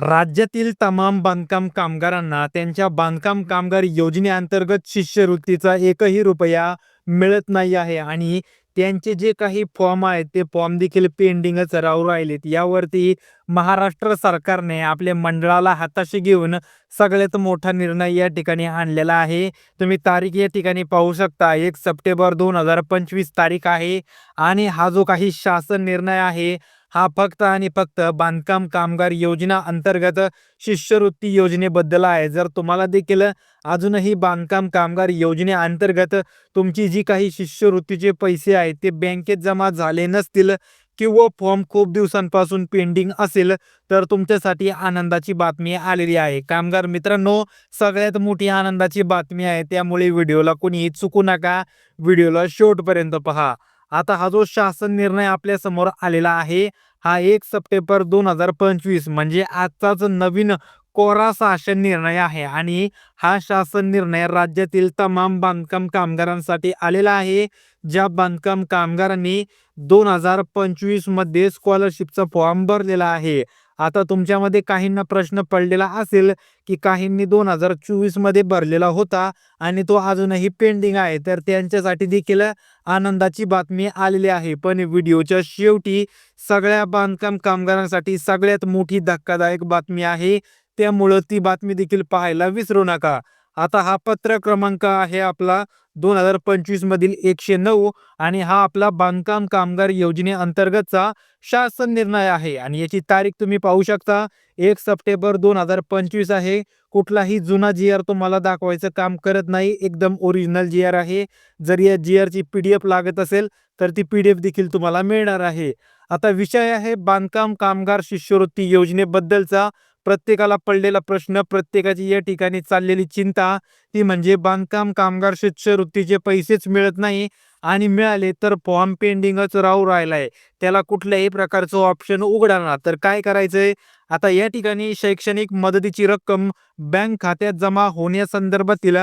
राज्यातील तमाम बांधकाम कामगारांना त्यांच्या बांधकाम कामगार योजनेअंतर्गत शिष्यवृत्तीचा एकही रुपया मिळत नाही आहे आणि त्यांचे जे काही फॉर्म आहेत ते फॉर्म देखील पेंडिंगच राहू राहिलेत. यावरती महाराष्ट्र सरकारने आपल्या मंडळाला हाताशी घेऊन सगळ्यात मोठा निर्णय या ठिकाणी आणलेला आहे. तुम्ही तारीख या ठिकाणी पाहू शकता एक सप्टेंबर दोन हजार पंचवीस तारीख आहे आणि हा जो काही शासन निर्णय आहे हा फक्त आणि फक्त बांधकाम कामगार योजना अंतर्गत शिष्यवृत्ती योजनेबद्दल आहे. जर तुम्हाला देखील अजूनही बांधकाम कामगार योजनेअंतर्गत तुमची जी काही शिष्यवृत्तीचे पैसे आहेत ते बँकेत जमा झाले नसतील किंवा फॉर्म खूप दिवसांपासून पेंडिंग असेल तर तुमच्यासाठी आनंदाची बातमी आलेली आहे. कामगार मित्रांनो सगळ्यात मोठी आनंदाची बातमी आहे. त्यामुळे व्हिडिओला कोणीही चुकू नका. व्हिडिओला शेवटपर्यंत पहा. आता हा जो शासन निर्णय आपल्यासमोर आलेला आहे हा एक सप्टेंबर दोन हजार पंचवीस म्हणजे आजचाच नवीन कोरा शासन निर्णय आहे आणि हा शासन निर्णय राज्यातील तमाम बांधकाम कामगारांसाठी आलेला आहे. ज्या बांधकाम कामगारांनी दोन हजार पंचवीसमध्ये स्कॉलरशिपचा फॉर्म भरलेला आहे. आता तुमच्यामध्ये काहींना प्रश्न पडलेला असेल की काहींनी दोन हजार चोवीसमध्ये भरलेला होता आणि तो अजूनही पेंडिंग आहे तर त्यांच्यासाठी देखील आनंदाची बातमी आलेली आहे. पण व्हिडिओच्या शेवटी सगळ्या बांधकाम कामगारांसाठी सगळ्यात मोठी धक्कादायक बातमी आहे. त्यामुळं ती बातमी देखील पाहायला विसरू नका. आता हा पत्र क्रमांक आहे आपला दोन हजार पंचवीस मधील एकशे नऊ आणि हा आपला बांधकाम कामगार योजनेअंतर्गतचा शासन निर्णय आहे. आणि याची तारीख तुम्ही पाहू शकता. एक सप्टेंबर दोन हजार पंचवीस आहे. कुठलाही जुना जी आर तुम्हाला दाखवायचं काम करत नाही. एकदम ओरिजिनल जी आर आहे. जर या जी आरची पी डी एफ लागत असेल तर ती पी डी एफ देखील तुम्हाला मिळणार आहे. आता विषय आहे बांधकाम कामगार शिष्यवृत्ती योजनेबद्दलचा. प्रत्येकाला पडलेला प्रश्न प्रत्येकाची या ठिकाणी चाललेली चिंता ती म्हणजे बांधकाम कामगार शिष्यवृत्तीचे पैसेच मिळत नाही आणि मिळाले तर फॉर्म पेंडिंगच राहू राहिलाय. त्याला कुठल्याही प्रकारचं ऑप्शन उघडणार तर काय करायचंय? आता या ठिकाणी शैक्षणिक मदतीची रक्कम बँक खात्यात जमा होण्यासंदर्भातील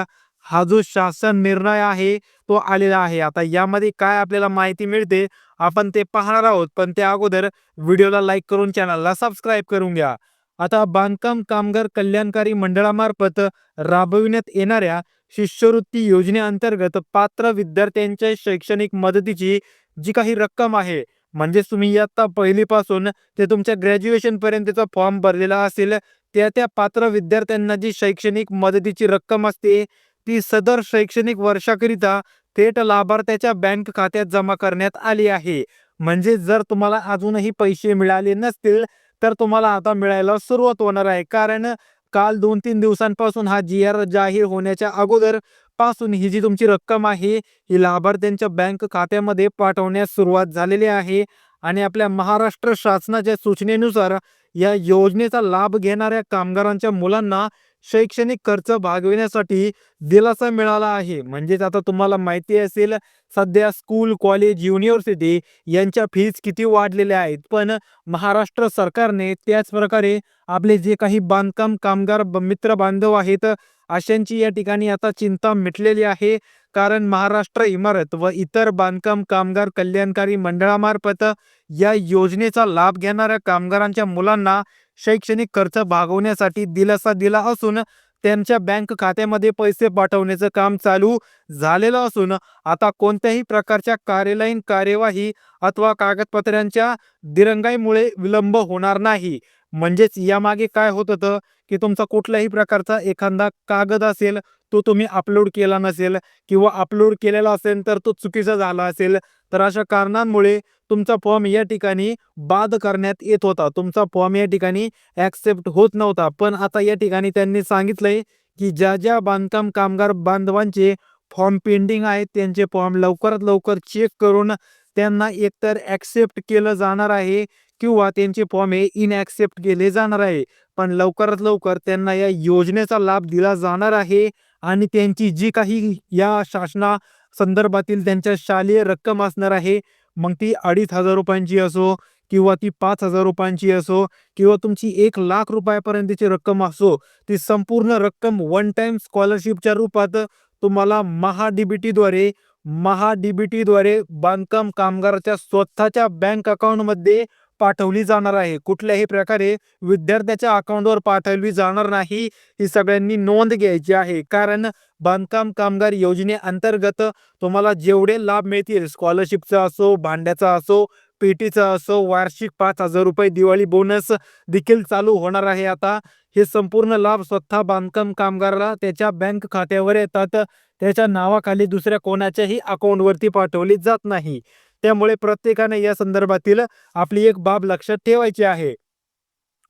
हा जो शासन निर्णय आहे तो आलेला आहे. आता यामध्ये काय आपल्याला माहिती मिळते आपण ते पाहणार आहोत. पण त्या अगोदर व्हिडिओला लाईक करून चॅनलला सबस्क्राईब करून घ्या. आता बांधकाम कामगार कल्याणकारी मंडळामार्फत राबविण्यात येणाऱ्या शिष्यवृत्ती योजनेअंतर्गत पात्र विद्यार्थ्यांच्या शैक्षणिक मदतीची जी काही रक्कम आहे म्हणजे तुम्ही इयत्ता पहिलीपासून ते तुमच्या ग्रॅज्युएशनपर्यंतचा फॉर्म भरलेला असेल त्या त्या पात्र विद्यार्थ्यांना जी शैक्षणिक मदतीची रक्कम असते ती सदर शैक्षणिक वर्षाकरिता थेट लाभार्थ्याच्या बँक खात्यात जमा करण्यात आली आहे. म्हणजे जर तुम्हाला अजूनही पैसे मिळाले नसतील तर तुम्हाला आता मिळायला सुरुवात होणार आहे. कारण काल दोन तीन दिवसांपासून हा जी आर जाहीर होण्याच्या अगोदरपासून ही जी तुमची रक्कम आहे ही लाभार्थ्यांच्या बँक खात्यामध्ये पाठवण्यास सुरुवात झालेली आहे. आणि आपल्या महाराष्ट्र शासनाच्या सूचनेनुसार या योजनेचा लाभ घेणाऱ्या कामगारांच्या मुलांना शैक्षणिक खर्च भागविण्यासाठी दिलासा मिळाला आहे. म्हणजेच आता तुम्हाला माहिती असेल सध्या स्कूल कॉलेज युनिव्हर्सिटी यांच्या फीज किती वाढलेल्या आहेत. पण महाराष्ट्र सरकारने त्याच प्रकारे आपले जे काही बांधकाम कामगार मित्र बांधव आहेत अशांची या ठिकाणी आता चिंता मिटलेली आहे. कारण महाराष्ट्र इमारत व इतर बांधकाम कामगार कल्याणकारी मंडळामार्फत या योजनेचा लाभ घेणाऱ्या कामगारांच्या मुलांना शैक्षणिक खर्च भागवण्यासाठी दिलासा दिला असून त्यांच्या बँक खात्यामध्ये पैसे पाठवण्याचं काम चालू झालेलं असून आता कोणत्याही प्रकारच्या कार्यालयीन कार्यवाही अथवा कागदपत्रांच्या दिरंगाईमुळे विलंब होणार नाही. म्हणजेच यामागे काय होत होतं की तुमचा कुठल्याही प्रकारचा एखादा कागद असेल तो तुम्ही अपलोड केला नसेल किंवा अपलोड केलेला असेल तर तो चुकीचा झाला असेल तर अशा कारणांमुळे तुमचा फॉर्म या ठिकाणी बाद करण्यात येत होता. तुमचा फॉर्म या ठिकाणी ॲक्सेप्ट होत नव्हता. पण आता या ठिकाणी त्यांनी सांगितलंय की ज्या ज्या बांधकाम कामगार बांधवांचे फॉर्म पेंडिंग आहेत त्यांचे फॉर्म लवकरात लवकर चेक करून त्यांना एकतर ॲक्सेप्ट केलं जाणार आहे किंवा त्यांचे फॉर्म हे इनॲक्सेप्ट केले जाणार आहे. पण लवकरात लवकर त्यांना या योजनेचा लाभ दिला जाणार आहे आणि त्यांची जी काही या शासना संदर्भातील त्यांच्या शालेय रक्कम असणार आहे मग ती अडीच हजार रुपयांची असो किंवा ती पाच हजार रुपयांची असो किंवा तुमची एक लाख रुपयापर्यंतची रक्कम असो ती संपूर्ण रक्कम वन टाइम स्कॉलरशिपच्या रूपात तुम्हाला महा डीबीटीद्वारे महा डीबीटीद्वारे बांधकाम कामगाराच्या स्वतःच्या बँक अकाउंटमध्ये पाठवली जाणार आहे. कुठल्याही प्रकारे विद्यार्थ्याच्या अकाउंटवर पाठवली जाणार नाही. ही सगळ्यांनी नोंद घ्यायची आहे. कारण बांधकाम कामगार योजनेअंतर्गत तुम्हाला जेवढे लाभ मिळतील स्कॉलरशिपचा असो भांड्याचा असो पेटीचा असो वार्षिक पाच हजार रुपये दिवाळी बोनस देखील चालू होणार आहे आता. हे संपूर्ण लाभ स्वतः बांधकाम कामगाराला त्याच्या बँक खात्यावर येतात. त्याच्या नावाखाली दुसऱ्या कोणाच्याही अकाउंटवरती पाठवली जात नाही. त्यामुळे प्रत्येकाने या संदर्भातील आपली एक बाब लक्षात ठेवायची आहे.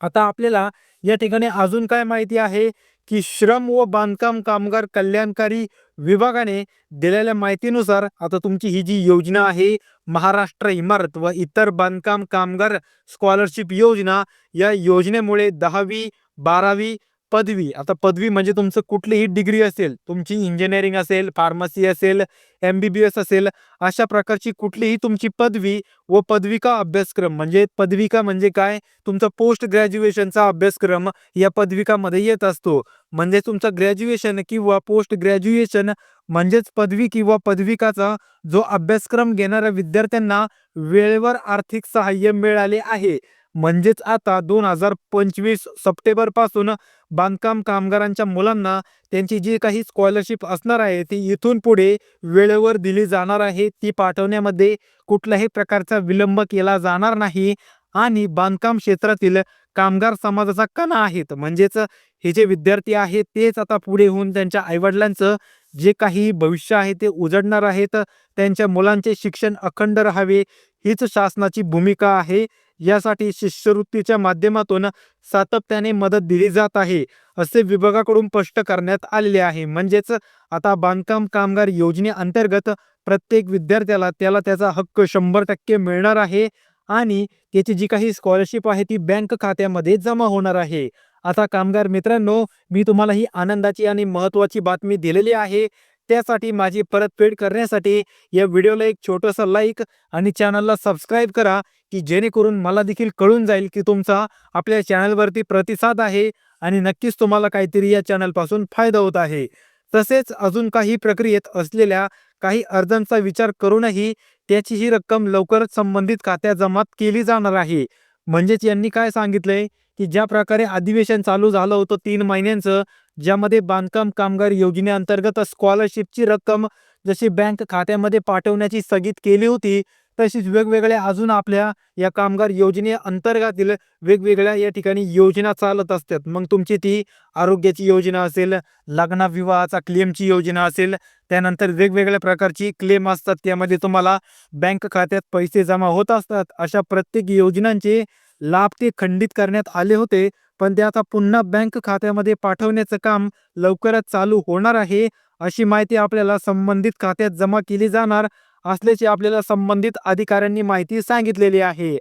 आता आपल्याला या ठिकाणी अजून काय माहिती आहे? की श्रम व बांधकाम कामगार कल्याणकारी विभागाने दिलेल्या माहितीनुसार आता तुमची ही जी योजना आहे महाराष्ट्र इमारत व इतर बांधकाम कामगार स्कॉलरशिप योजना या योजनेमुळे दहावी बारावी पदवी. आता पदवी म्हणजे तुमचं कुठलीही डिग्री असेल तुमची इंजिनिअरिंग असेल फार्मसी असेल एम बी बी एस असेल अशा प्रकारची कुठलीही तुमची पदवी व पदविका अभ्यासक्रम म्हणजे पदविका म्हणजे काय? तुमचा पोस्ट ग्रॅज्युएशनचा अभ्यासक्रम या पदविकामध्ये येत असतो. म्हणजे तुमचं ग्रॅज्युएशन किंवा पोस्ट ग्रॅज्युएशन म्हणजेच पदवी किंवा पदविकाचा जो अभ्यासक्रम घेणाऱ्या विद्यार्थ्यांना वेळेवर आर्थिक सहाय्य मिळाले आहे. म्हणजेच आता दोन हजार पंचवीस सप्टेंबरपासून बांधकाम कामगारांच्या मुलांना त्यांची जी काही स्कॉलरशिप असणार आहे ती इथून पुढे वेळेवर दिली जाणार आहे ती पाठवण्यामध्ये कुठल्याही प्रकारचा विलंब केला जाणार नाही आणि बांधकाम क्षेत्रातील कामगार समाजाचा कणा आहेत. म्हणजेच हे जे विद्यार्थी आहेत तेच आता पुढे होऊन त्यांच्या आईवडिलांचं जे काही भविष्य आहे ते उजडणार आहेत. त्यांच्या मुलांचे शिक्षण अखंड राहावे हीच शासनाची भूमिका आहे. यासाठी शिष्यवृत्तीच्या माध्यमातून सातत्याने मदत दिली जात आहे असे विभागाकडून स्पष्ट करण्यात आलेले आहे. म्हणजेच आता बांधकाम कामगार योजनेअंतर्गत प्रत्येक विद्यार्थ्याला त्याला त्याचा हक्क शंभर टक्के मिळणार आहे आणि त्याची जी काही स्कॉलरशिप आहे ती बँक खात्यामध्ये जमा होणार आहे. आता कामगार मित्रांनो मी तुम्हाला ही आनंदाची आणि महत्त्वाची बातमी दिलेली आहे. त्यासाठी माझी परतफेड करण्यासाठी या व्हिडिओला एक छोटंसं लाईक आणि चॅनलला सबस्क्राईब करा की जेणेकरून मला देखील कळून जाईल की तुमचा आपल्या चॅनलवरती प्रतिसाद आहे आणि नक्कीच तुम्हाला काहीतरी या चॅनलपासून फायदा होत आहे. तसेच अजून काही प्रक्रियेत असलेल्या काही अर्जांचा विचार करूनही त्याची ही रक्कम लवकरच संबंधित खात्यात जमा केली जाणार आहे. म्हणजेच यांनी काय सांगितलंय? की ज्या प्रकारे अधिवेशन चालू झालं होतं तीन महिन्यांचं ज्यामध्ये बांधकाम कामगार योजनेअंतर्गत स्कॉलरशिपची रक्कम जशी बँक खात्यामध्ये पाठवण्याची स्थगित केली होती तशीच वेगवेगळ्या अजून आपल्या या कामगार योजनेअंतर्गतील वेगवेगळ्या या ठिकाणी योजना चालत असतात. मग तुमची ती आरोग्याची योजना असेल लग्ना विवाहाचा क्लेमची योजना असेल त्यानंतर वेगवेगळ्या प्रकारची क्लेम असतात त्यामध्ये तुम्हाला बँक खात्यात पैसे जमा होत असतात. अशा प्रत्येक योजनांचे लाभ ते खंडित करण्यात आले होते पण ते आता पुन्हा बँक खात्यामध्ये पाठवण्याचं काम लवकरच चालू होणार आहे अशी माहिती आपल्याला संबंधित खात्यात जमा केली जाणार असल्याची आपल्याला संबंधित अधिकाऱ्यांनी माहिती सांगितलेली आहे.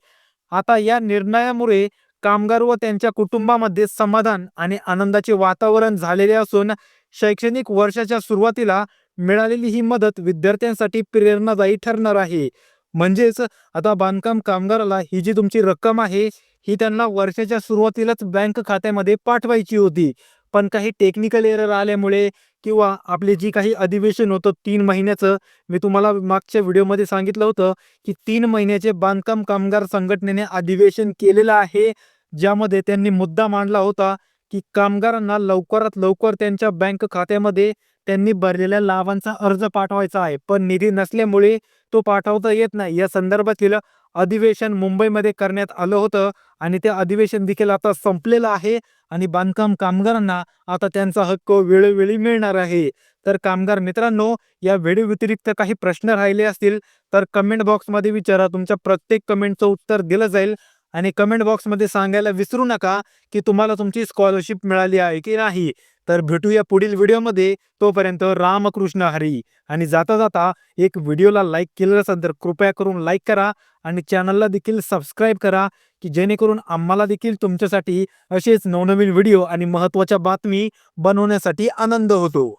आता या निर्णयामुळे कामगार व त्यांच्या कुटुंबामध्ये समाधान आणि आनंदाचे वातावरण झालेले असून शैक्षणिक वर्षाच्या सुरुवातीला मिळालेली ही मदत विद्यार्थ्यांसाठी प्रेरणादायी ठरणार आहे. म्हणजेच आता बांधकाम कामगाराला ही जी तुमची रक्कम आहे ही त्यांना वर्षाच्या सुरुवातीलाच बँक खात्यामध्ये पाठवायची होती. पण काही टेक्निकल एरर आल्यामुळे किंवा आपले जी काही अधिवेशन होतं तीन महिन्याचं मी तुम्हाला मागच्या व्हिडिओमध्ये सांगितलं होतं की तीन महिन्याचे बांधकाम कामगार संघटनेने अधिवेशन केलेलं आहे ज्यामध्ये त्यांनी मुद्दा मांडला होता की कामगारांना लवकरात लवकर त्यांच्या बँक खात्यामध्ये त्यांनी भरलेल्या लाभांचा अर्ज पाठवायचा आहे. पण निधी नसल्यामुळे तो पाठवता येत नाही. या संदर्भातील अधिवेशन मुंबईमध्ये करण्यात आलं होतं आणि ते अधिवेशन देखील आता संपलेलं आहे आणि बांधकाम कामगारांना आता त्यांचा हक्क वेळोवेळी मिळणार आहे. तर कामगार मित्रांनो या व्हिडिओ व्यतिरिक्त काही प्रश्न राहिले असतील तर कमेंट बॉक्समध्ये विचारा. तुमच्या प्रत्येक कमेंटचं उत्तर दिलं जाईल. आणि कमेंट बॉक्समध्ये सांगायला विसरू नका की तुम्हाला तुमची स्कॉलरशिप मिळाली आहे की नाही. तर भेटूया पुढील व्हिडिओमध्ये तोपर्यंत रामकृष्ण हरी. आणि जाता जाता एक व्हिडिओला लाईक केलं असेल तर कृपया करून लाईक करा आणि चॅनलला देखील सबस्क्राईब करा की जेणेकरून आम्हाला देखील तुमच्यासाठी असेच नवनवीन व्हिडिओ आणि महत्त्वाच्या बातमी बनवण्यासाठी आनंद होतो.